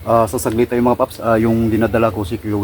Ah, sasaglit tayo mga paps, ah, yung dinadala ko si Kuya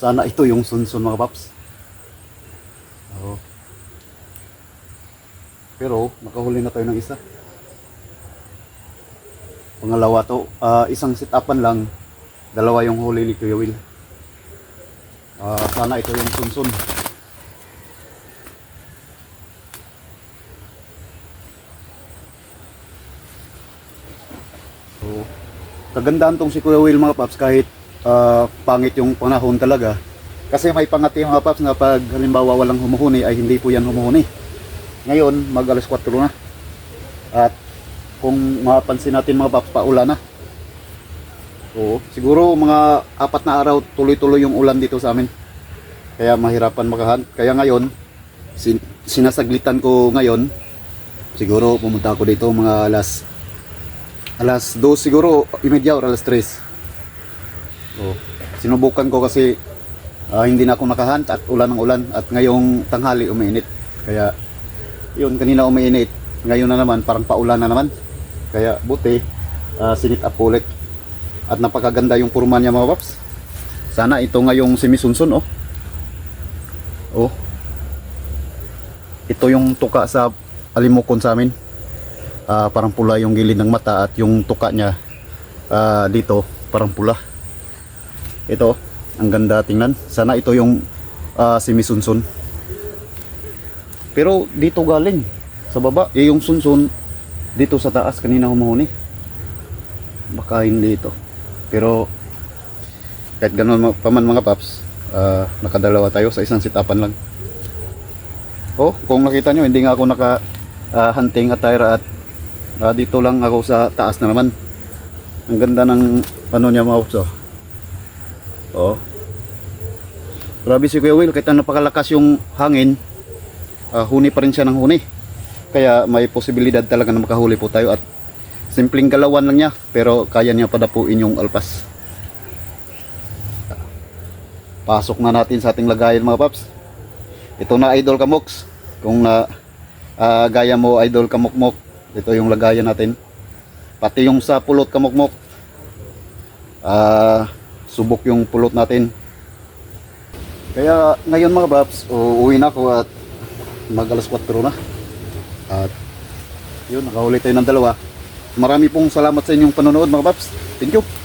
sana ito yung sunsun mga paps. Oo. Pero nakahuli na tayo ng isa. Pangalawa to, ah, isang sit-upan lang, dalawa yung huli ni Kuya Will. Ah, sana ito yung sunsun. So, kagandahan tong si Kuya Will mga paps kahit ah, pangit yung panahon talaga. Kasi may pangati mga paps na pag halimbawa walang humuhuni ay hindi po yan humuhuni. Ngayon, mag alas 4 na. At kung mapansin natin mga paps, paulan na. Oo, siguro mga apat na araw tuloy-tuloy yung ulan dito sa amin. Kaya mahirapan makahan. Kaya ngayon, sin- sinasaglitan ko ngayon, siguro pumunta ako dito mga alas alas 2 siguro, imedya or alas 3. Oh, sinubukan ko kasi ah, hindi na ako nakahunt at ulan ng ulan at ngayong tanghali umiinit. Kaya yun kanina umiinit, ngayon na naman parang paulan na naman. Kaya buti ah, sinit up ulit. At napakaganda yung purma niya mga paps. Sana ito ngayong simisunsun oh. Oh. Ito yung tuka sa alimukon sa amin. Ah, parang pula yung gilid ng mata at yung tuka niya ah, dito parang pula. Ito, ang ganda tingnan. Sana ito yung ah, simisunsun. Pero dito galing sa baba, eh, yung sunsun dito sa taas kanina humuhuni. Baka hindi ito. Pero kahit ganun ma- pa man mga paps, ah, nakadalawa tayo sa isang sitapan lang. Oh, kung nakita nyo, hindi nga ako naka ah, hunting attire at ah, dito lang ako sa taas na naman. Ang ganda ng ano niya mga paps. Oh. Oh. Grabe si Kuya Will, kahit na napakalakas yung hangin, ah, huni pa rin siya ng huni. Kaya may posibilidad talaga na makahuli po tayo at simpleng galawan lang niya pero kaya niya padapuin yung alpas. Pasok na natin sa ating lagayan mga paps. Ito na idol kamoks. Kung na ah, gaya mo idol kamokmok, ito yung lagayan natin. Pati yung sa pulot kamokmok. Ah, subok yung pulot natin. Kaya ngayon mga paps, uuwi na ako at mag alas 4 na. At yun, nakahuli tayo ng dalawa. Marami pong salamat sa inyong panonood mga paps. Thank you.